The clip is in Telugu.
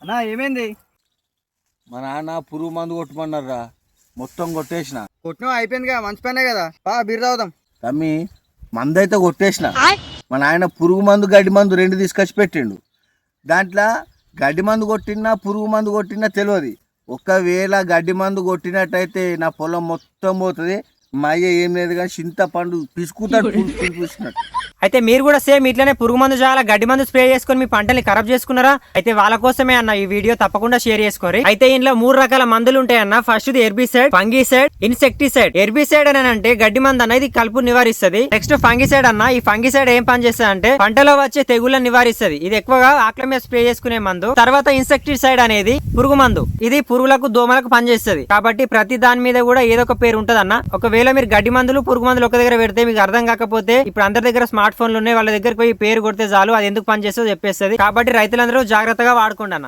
అన్నా ఏమైంది? మా నాన్న పురుగు మందు కొట్టమన్నారా మొత్తం కొట్టేసిన. కొట్టిన అయిపోయిందిగా మంచి పనే కదా. పా బీర్ తాగుదాం. తమ్మి మందు అయితే కొట్టేసిన. మా నాయన పురుగు మందు గడ్డి మందు రెండు తీసుకొచ్చి పెట్టిండు. దాంట్లో గడ్డి మందు కొట్టినా పురుగు మందు కొట్టినా తెలియదు. ఒకవేళ గడ్డి మందు కొట్టినట్టయితే నా పొలం మొత్తం పోతుంది. మా అయ్య ఏం లేదు కానీ చింతపండు పిసుకుతాడు అయితే మీరు కూడా సేమ్ ఇట్లనే పురుగు మందు చాలా గడ్డి మందు స్ప్రే చేసుకొని మీ పంటని ఖరాబ్ చేసుకున్నారా? అయితే వాళ్ళ కోసమే అన్న ఈ వీడియో తప్పకుండా షేర్ చేసుకోరి అయితే ఇందులో మూడు రకాల మందులు ఉంటాయి అన్న first herbicide fungicide insecticide herbicide అని అంటే గడ్డి మందు అన్న ఇది కలుపు నివారిస్తుంది. నెక్స్ట్ ఫంగిసైడ్ అన్న ఈ ఫంగిసైడ్ ఏం పని చేస్తుంది అంటే పంటలో వచ్చే తెగుళ్ళని నివారిస్తుంది. ఇది ఎక్కువగా ఆకుల మీద స్ప్రే చేసుకునే మందు. తర్వాత ఇన్సెక్టిసైడ్ అనేది పురుగు మందు. ఇది పురుగులకు దోమలకు పనిచేస్తుంది. కాబట్టి ప్రతి దాని మీద కూడా ఏదో ఒక పేరు ఉంటది అన్న ఒకవేళ మీరు గడ్డి మందులు పురుగు మందులు ఒక దగ్గర పెడితే మీకు అర్థం కాకపోతే ఇప్పుడు అందరి దగ్గర స్మార్ట్ ఫోన్లు ఉన్నాయి వాళ్ళ దగ్గరికి పోయి పేరు కొడితే చాలు అది ఎందుకు పనిచేస్తుందో చెప్పేస్తుంది. కాబట్టి రైతులందరూ జాగ్రత్తగా వాడుకుండా